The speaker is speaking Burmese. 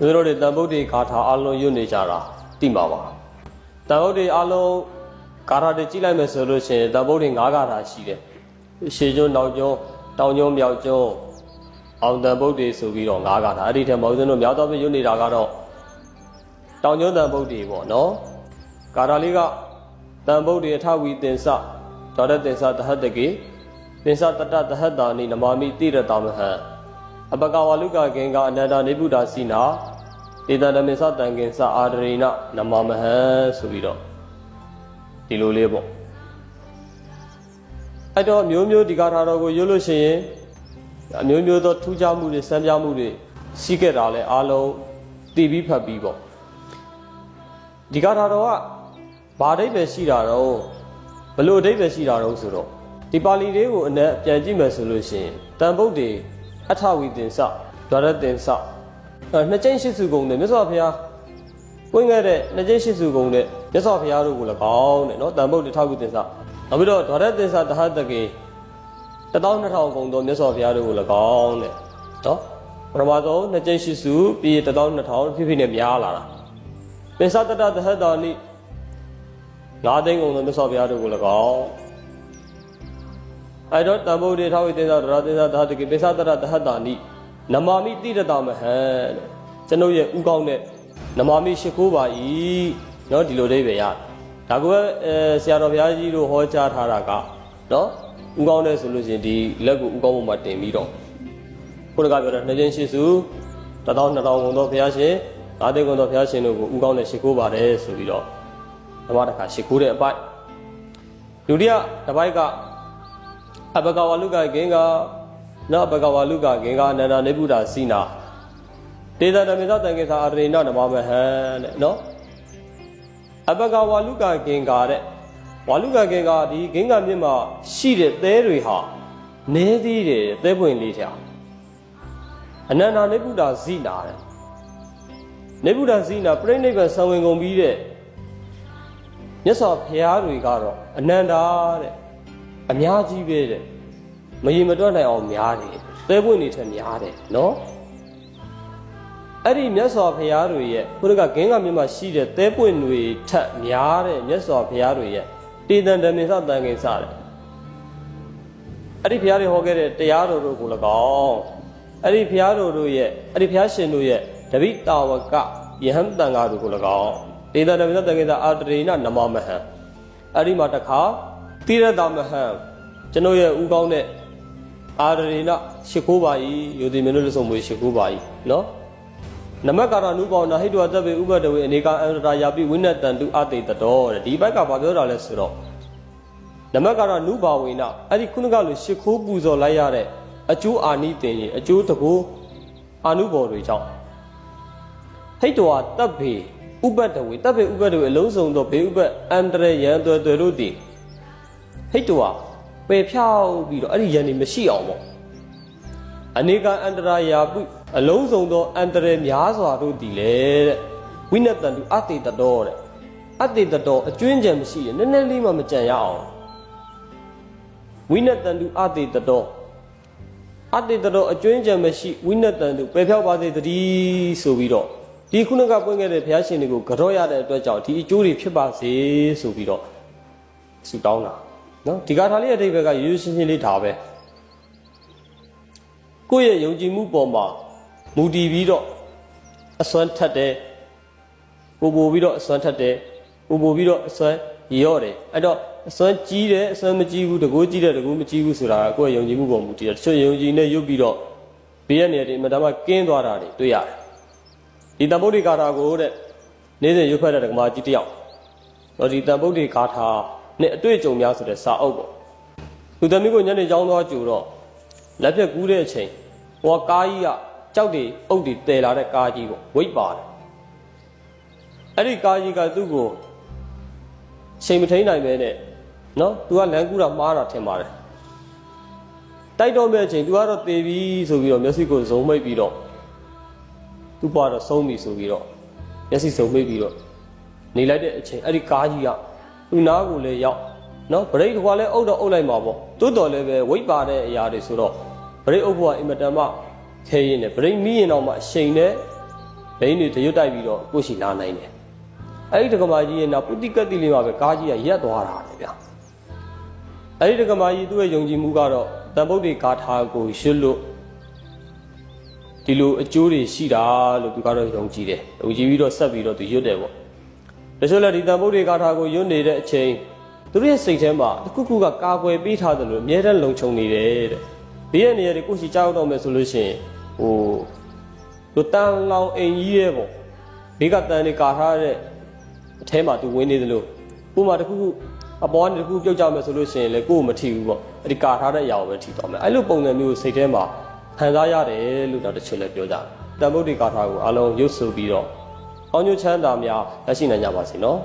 မျိုးတို့တွေတန်ဗုဒ္ဓေဂါထာအလုံးရွတ်နေကြတာသိမှာပါတန်ဗုဒ္ဓေအလုံးဂါထာတွေကြည့်လိုက်မယ်ဆိုလို့ရှိရင်တန်ဗုဒ္ဓေ၅ဂါထာရှိတယ်ရှေကျွန်းတောင်ကျွန်းတောင်ကျွန်းမြောက်ကျွန်းအောင်တန်ဗုဒ္ဓေဆိုပြီးတော့၅ဂါထာအဲ့ဒီထဲမှာဦးဇင်းတို့မြောက်တော့ပြရွတ်နေတာကတော့တောင်ကျွန်းတန်ဗုဒ္ဓေပေါ့နော်ဂါထာလေးကတန်ဗုဒ္ဓေအထဝီတင်္စဒေါရတင်္စတဟတကေတင်္စတတတဟတ္တာနိနမာမိတိရတမဟံ အပကဝလုကကင်ကအနန္တနေဗုဒ္ဓစီနာတေတတမေသတံကင်စအာဒရိနနမမဟံဆိုပြီးတော့ဒီလိုလေးပေါ့အဲ့တော့မျိုးမျိုးဒီကာထာတော်ကိုရွတ်လို့ရှိရင်အမျိုးမျိုးသောထူးခြားမှုတွေစံပြမှုတွေရှိခဲ့တာလဲအားလုံးတည်ပြီးဖတ်ပြီးပေါ့ဒီကာထာတော်ကဘာအဓိပ္ပာယ်ရှိတာတော့ဘလို့အဓိပ္ပာယ်ရှိတာတော့ဆိုတော့ဒီပါဠိလေးကိုအနက်ပြန်ကြည့်မယ်ဆိုလို့ရှိရင်တန်ဗုဒ္ဓေ အထဝီတင်္စဒွါရတင်္စအဲနှစ်ကျင့်ရှိစုကုံတဲ့မြတ်စွာဘုရားဝင်ခဲ့တဲ့နှစ်ကျင့်ရှိစုကုံတဲ့မြတ်စွာဘုရားတို့ကို၎င်းတဲ့နော်တန်ဗုဒ္ဓေထဝီတင်္စနောက်ပြီးတော့ဒွါရတင်္စတဟတကေ12000ကုံသောမြတ်စွာဘုရားတို့ကို၎င်းတဲ့နော်ပရမသောနှစ်ကျင့်ရှိစုပြီး12000ဖြည်းဖြည်းနဲ့များလာတာပင်စတတတဟတာနိငါးသိန်းကုံသောမြတ်စွာဘုရားတို့ကို၎င်း အဲ့တော့တံဗုဒ္ဓေထာဝိသေသဒရသေသသာတကိပိသတရတဟတာနိနမာမိတိရတမဟံတဲ့ကျွန်ုပ်ရဲ့ဥကောင်းတဲ့နမာမိရှိခိုးပါ၏เนาะဒီလိုလေးပဲရဒါကအဲဆရာတော်ဘုရားကြီးတို့ဟောကြားထားတာကเนาะဥကောင်းတဲ့ဆိုလို့ရှိရင်ဒီလက်ကိုဥကောင်းပေါ်မှာတင်ပြီးတော့ခုနကပြောတဲ့နှစ်ချင်းရှိစု1000 2000ခုသောဘုရားရှင်ငါးသိန်းခုသောဘုရားရှင်တို့ကိုဥကောင်းတဲ့ရှိခိုးပါတယ်ဆိုပြီးတော့ဓမ္မတခါရှိခိုးတဲ့အပိုက်ဒုတိယတစ်ပိုက်က အဘဂဝလုကဂင်္ဂနောဘဂဝလုကဂင်္ဂအနန္ဒနေဗုဒ္ဓစီနာတေတတမေသတံကေသာအရိဏနမမဟံတဲ့နော်အဘဂဝလုကဂင်္ဂတဲ့ဝါလုကဂင်္ဂဒီဂင်္ဂမြစ်မှာရှိတဲ့သဲတွေဟာနဲသေးတယ်သဲပွင့်လေးထားအနန္ဒနေဗုဒ္ဓစီနာတဲ့နေဗုဒ္ဓစီနာပြိဋိဘံဆံဝင်ကုန်ပြီးတဲ့မြတ်စွာဘုရားတွေကတော့အနန္တာတဲ့ အများကြီးပဲတဲ့မရင်မတွက်နိုင်အောင်များတယ်သဲပွင့်နေထက်များတယ်နော်အဲ့ဒီမြတ်စွာဘုရားတွေရဲ့ဘုရားကဂင်းကမြတ်မှာရှိတဲ့သဲပွင့်တွေထက်များတဲ့မြတ်စွာဘုရားတွေရဲ့တေတံဓမ္မေသတန်ကိစ္စတဲ့အဲ့ဒီဘုရားတွေဟောခဲ့တဲ့တရားတော်တို့ကို၎င်းအဲ့ဒီဘုရားတော်တို့ရဲ့အဲ့ဒီဘုရားရှင်တို့ရဲ့တပိတာဝကယဟန်တန်ဃာတို့ကို၎င်းတေတံဓမ္မေသတန်ကိစ္စအာတရိဏနမမဟံအဲ့ဒီမှာတခါ တိရတမဟံကျွန်ုပ်ရဲ့ဥကောင်းတဲ့အာရဏရှိခိုးပါ၏ယုတိမင်းတို့လက်ဆောင်မွေရှိခိုးပါ၏နော်နမကာရနုပေါနာဟိတောတဗေဥပဒဝေအနေကအန္တရာယာပိဝိနတံတုအတေတတော်တဲ့ဒီဘက်ကဘာပြောတာလဲဆိုတော့နမကာရနုဘာဝေနအဲ့ဒီခုနကလိုရှိခိုးပူဇော်လိုက်ရတဲ့အကျိုးအာနိသင်ရင်အကျိုးတကူအာနုဘော်တွေကြောင့်ဟိတောတဗေဥပဒဝေတဗေဥပဒဝေအလုံးစုံသောဘေဥပအန္တရယံတွယ်တွယ်တို့တည် ဟိတ်တူဟာပယ်ဖြောက်ပြီးတော့အဲ့ဒီယန္တိမရှိအောင်ပေါ့အနေကအန္တရာယာပုအလုံးစုံသောအန္တရာယ်များစွာတို့တည်လေတဲ့ဝိနတန်တုအတေတတော်တဲ့အတေတတော်အကျွင်းကြံမရှိရနည်းနည်းလေးမှမကြံရအောင်ဝိနတန်တုအတေတတော်အတေတတော်အကျွင်းကြံမရှိဝိနတန်တုပယ်ဖြောက်ပါစေတည်းဆိုပြီးတော့ဒီခုနကပွင့်ခဲ့တဲ့ဘုရားရှင်တွေကိုကြော့ရတဲ့အတွက်ကြောင့်ဒီအကျိုးတွေဖြစ်ပါစေဆိုပြီးတော့ဆုတောင်းတာ နော်ဒီကာထာလေးရဲ့အဓိပ္ပာယ်ကရိုးရိုးရှင်းရှင်းလေးဒါပဲကိုယ့်ရဲ့ယုံကြည်မှုပေါ်မှာမူတည်ပြီးတော့အစွမ်းထက်တယ်ပို့ပို့ပြီးတော့အစွမ်းထက်တယ်ပို့ပို့ပြီးတော့အစွမ်းရော့တယ်အဲ့တော့အစွမ်းကြီးတယ်အစွမ်းမကြီးဘူးတကူကြီးတယ်တကူမကြီးဘူးဆိုတာကကိုယ့်ရဲ့ယုံကြည်မှုပေါ်မူတည်တယ်တချို့ယုံကြည်နဲ့ရုပ်ပြီးတော့ဘေးရနေတယ်အမှန်တမ်းကင်းသွားတာတွေတွေ့ရတယ်ဒီတံပုဒ္ဓိကာထာကိုတဲ့နေ့စဉ်ရုပ်ဖက်တဲ့ဓမ္မကြီးတယောက်တော့ဒီတံပုဒ္ဓိကာထာ နဲ့အတွေ့အကြုံများဆိုတဲ့စာအုပ်ပေါ့သူသမီးကိုညနေကြောင်းသွားကြူတော့လက်ပြက်ကူးတဲ့အချိန်ဟိုကကားကြီးကကြောက်တွေအုပ်တွေတည်လာတဲ့ကားကြီးပေါ့ဝိတ်ပါတယ်အဲ့ဒီကားကြီးကသူ့ကိုချိန်မထိန်နိုင်ပဲနဲ့နော်သူကလမ်းကူးတာမှားတာထင်ပါတယ်တိုက်တော့မဲ့အချိန်သူကတော့တေပြီဆိုပြီးတော့မျက်စိကိုဇုံမိတ်ပြီးတော့သူ့ဘွားတော့ဆုံးပြီဆိုပြီးတော့မျက်စိဇုံမိတ်ပြီးတော့နေလိုက်တဲ့အချိန်အဲ့ဒီကားကြီးက သူနာကိုလည်းရောက်နော်ဗရိတ်ကွာလည်းအုပ်တော့အုပ်လိုက်မှာပေါ့တိုးတော်လည်းပဲဝိတ်ပါတဲ့အရာတွေဆိုတော့ဗရိတ်အုပ်ဖို့ကအင်မတန်မှခဲရင်နဲ့ဗရိတ်မီးရင်တော့မှအချိန်နဲ့ဘိန်းတွေတရွတ်တိုက်ပြီးတော့ကိုယ့်ရှိလာနိုင်တယ်အဲ့ဒီတက္ကမကြီးရဲ့နောက်ပုတိကတိလေးမှာပဲကားကြီးကရက်သွားတာလေဗျာအဲ့ဒီတက္ကမကြီးသူ့ရဲ့ယုံကြည်မှုကတော့တန်ဗုဒ္ဓေဂါထာကိုရွတ်လို့ဒီလိုအကျိုးတွေရှိတာလို့သူကတော့ယုံကြည်တယ်ယုံကြည်ပြီးတော့ဆက်ပြီးတော့သူရွတ်တယ်ပေါ့ တချို့လည်းဒီတန်ဗုဒ္ဓေဂါထာကိုရွတ်နေတဲ့အချိန်သူတို့ရဲ့စိတ်ထဲမှာတစ်ခုခုကကာကွယ်ပေးထားတယ်လို့အမြဲတမ်းလုံခြုံနေတယ်တဲ့ဘေးရနေရတွေကိုရှိကြောက်တော့မယ်ဆိုလို့ရှိရင်ဟိုတို့တန်လောင်အိမ်ကြီးရဲ့ပေါ့ဘေးကတန်တွေကာထားတဲ့အထဲမှာသူဝင်နေတယ်လို့ဥပမာတစ်ခုခုအပေါ်ကနေတစ်ခုပြုတ်ကြမယ်ဆိုလို့ရှိရင်လည်းကိုယ်မထီဘူးပေါ့အဲ့ဒီကာထားတဲ့အရာကိုပဲထီသွားမယ်အဲ့လိုပုံစံမျိုးစိတ်ထဲမှာခံစားရတယ်လို့တော့တချို့လည်းပြောကြတယ်တန်ဗုဒ္ဓေကာထာကိုအလုံးရုပ်ဆိုပြီးတော့ အောင်းညချမ်းသာများလက်ရှိနိုင်ကြပါစေနော်